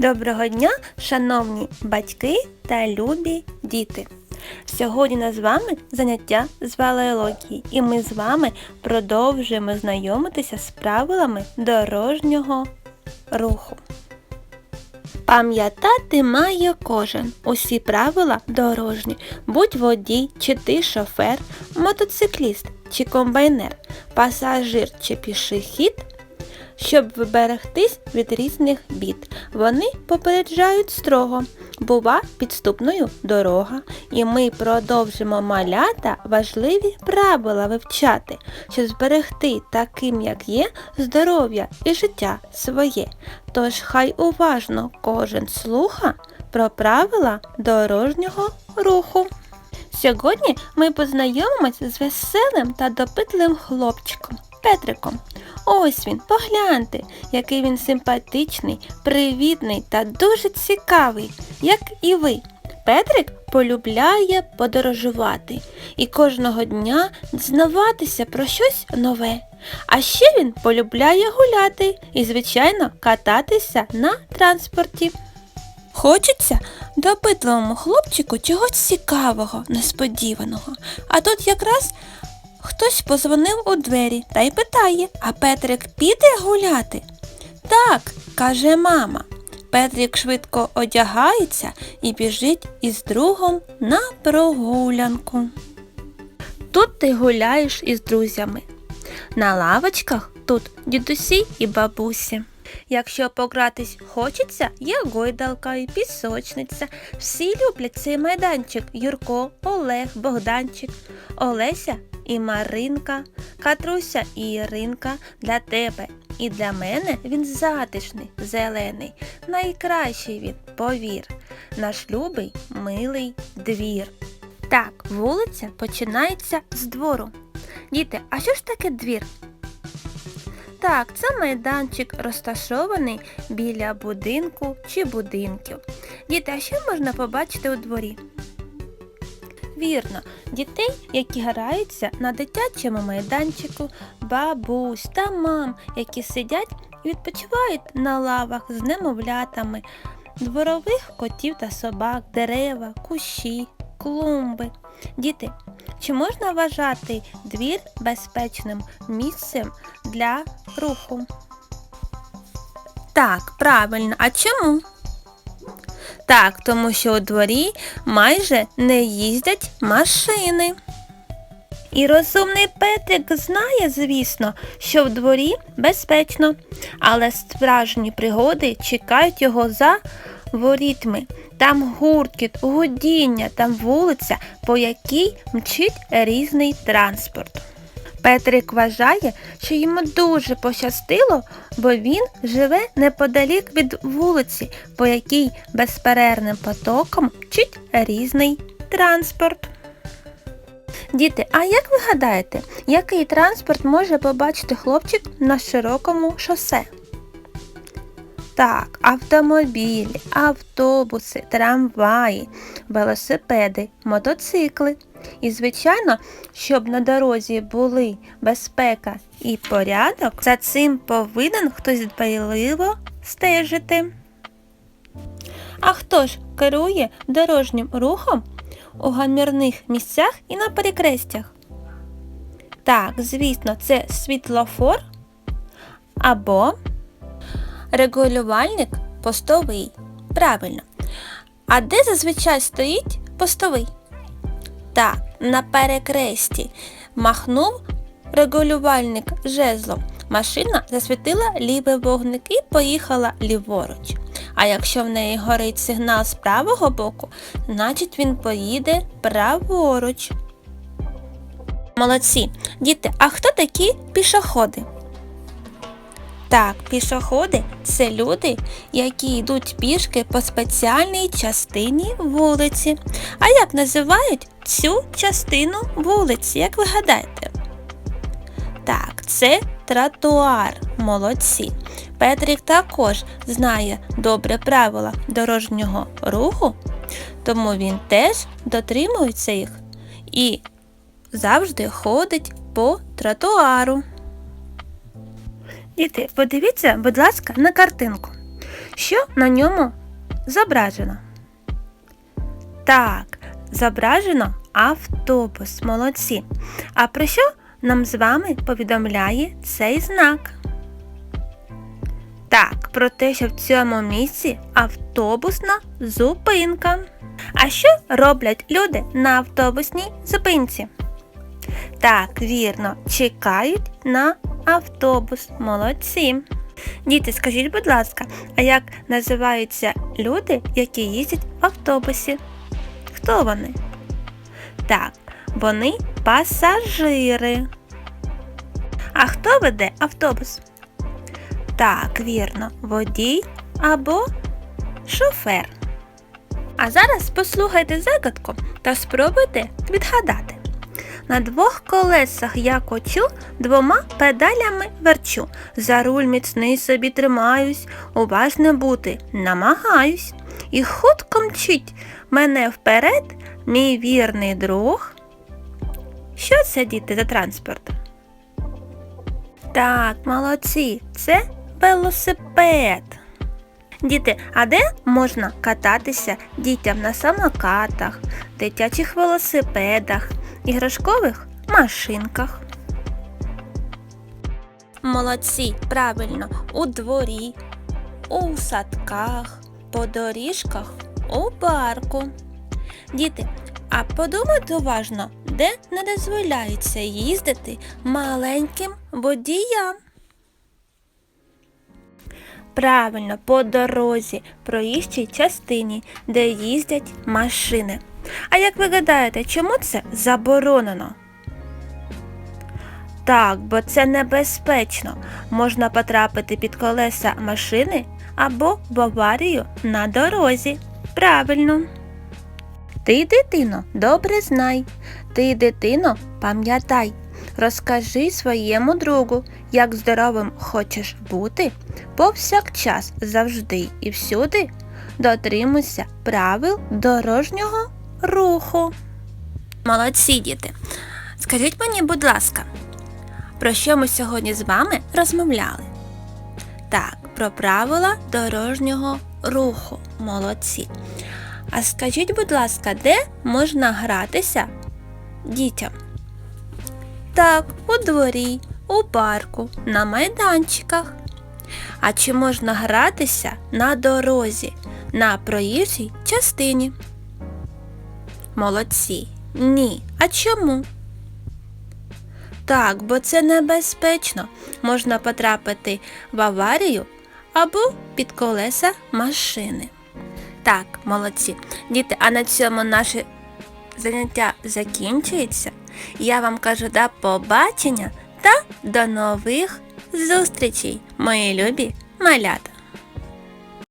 Доброго дня, шановні батьки та любі діти! Сьогодні нас з вами заняття з валеології, і ми з вами продовжуємо знайомитися з правилами дорожнього руху. Пам'ятати має кожен усі правила дорожні, будь водій, чи ти шофер, мотоцикліст чи комбайнер, пасажир чи пішохід, щоб вберегтись від різних бід. Вони попереджають строго. Бува підступною дорога, і ми продовжимо малята важливі правила вивчати, щоб зберегти таким, як є, здоров'я і життя своє. Тож хай уважно кожен слуха про правила дорожнього руху. Сьогодні ми познайомимось з веселим та допитливим хлопчиком Петриком. Ось він, погляньте, який він симпатичний, привітний та дуже цікавий, як і ви. Петрик полюбляє подорожувати і кожного дня дізнаватися про щось нове. А ще він полюбляє гуляти і, звичайно, кататися на транспорті. Хочеться допитливому хлопчику чогось цікавого, несподіваного. А тут якраз хтось позвонив у двері та й питає, а Петрик піде гуляти? Так, каже мама. Петрик швидко одягається і біжить із другом на прогулянку. Тут ти гуляєш із друзями. На лавочках тут дідусі і бабусі. Якщо погратись хочеться, є гойдалка і пісочниця. Всі люблять цей майданчик Юрко, Олег, Богданчик, Олеся і Маринка, Катруся і Іринка для тебе. І для мене він затишний, зелений, найкращий він, повір, наш любий, милий двір. Так, вулиця починається з двору. Діти, а що ж таке двір? Так, це майданчик розташований біля будинку чи будинків. Діти, а що можна побачити у дворі? Вірно, дітей, які граються на дитячому майданчику, бабусь та мам, які сидять і відпочивають на лавах з немовлятами, дворових котів та собак, дерева, кущі, клумби. Діти, чи можна вважати двір безпечним місцем для руху? Так, правильно, а чому? Так, тому що у дворі майже не їздять машини. І розумний Петрик знає, звісно, що в дворі безпечно, але справжні пригоди чекають його за ворітьми. Там гуркіт, гудіння, там вулиця, по якій мчить різний транспорт. Петрик вважає, що йому дуже пощастило, бо він живе неподалік від вулиці, по якій безперервним потоком мчить різний транспорт. Діти, а як ви гадаєте, який транспорт може побачити хлопчик на широкому шосе? Так, автомобілі, автобуси, трамваї, велосипеди, мотоцикли. І, звичайно, щоб на дорозі були безпека і порядок, за цим повинен хтось дбайливо стежити. А хто ж керує дорожнім рухом у гамірних місцях і на перекрестях? Так, звісно, це світлофор або регулювальник постовий. Правильно. А де зазвичай стоїть постовий? Так, на перекресті. Махнув регулювальник жезлом. Машина засвітила лівий вогник і поїхала ліворуч. А якщо в неї горить сигнал з правого боку, значить він поїде праворуч. Молодці. Діти, а хто такі пішоходи? Так, пішоходи це люди, які йдуть пішки по спеціальній частині вулиці. А як називають цю частину вулиці, як ви гадаєте? Так, це тротуар. Молодці. Петрик також знає добре правила дорожнього руху, тому він теж дотримується їх і завжди ходить по тротуару. Діти, подивіться, будь ласка, на картинку. Що на ньому зображено? Так, зображено автобус. Молодці. А про що нам з вами повідомляє цей знак? Так, про те, що в цьому місці автобусна зупинка. А що роблять люди на автобусній зупинці? Так, вірно, чекають на автобус. Молодці. Діти, скажіть, будь ласка, а як називаються люди, які їздять в автобусі? Хто вони? Так, вони пасажири. А хто веде автобус? Так, вірно, водій або шофер. А зараз послухайте загадку та спробуйте відгадати. На двох колесах я кочу, двома педалями верчу. За руль міцний собі тримаюсь, уважно бути намагаюсь. І хутко мчить мене вперед, мій вірний друг. Що це, діти, за транспорт? Так, молодці, це велосипед. Діти, а де можна кататися дітям на самокатах, дитячих велосипедах, іграшкових машинках? Молодці, правильно, у дворі, у садках, по доріжках, у парку. Діти, а подумайте уважно, де не дозволяється їздити маленьким водіям. Правильно, по дорозі, проїжджій частині, де їздять машини. А як ви гадаєте, чому це заборонено? Так, бо це небезпечно. Можна потрапити під колеса машини або в аварію на дорозі. Правильно. Ти, дитино, добре знай. Ти, дитино, пам'ятай. Розкажи своєму другу, як здоровим хочеш бути, повсякчас завжди і всюди дотримуйся правил дорожнього руху. Молодці діти. Скажіть мені, будь ласка, про що ми сьогодні з вами розмовляли? Так, про правила дорожнього руху. Молодці. А скажіть, будь ласка, де можна гратися дітям? Так, у дворі, у парку, на майданчиках. А чи можна гратися на дорозі, на проїжджій частині? Молодці. Ні. А чому? Так, бо це небезпечно. Можна потрапити в аварію або під колеса машини. Так, молодці. Діти, а на цьому наше заняття закінчується. Я вам кажу до побачення та до нових зустрічей, мої любі малята.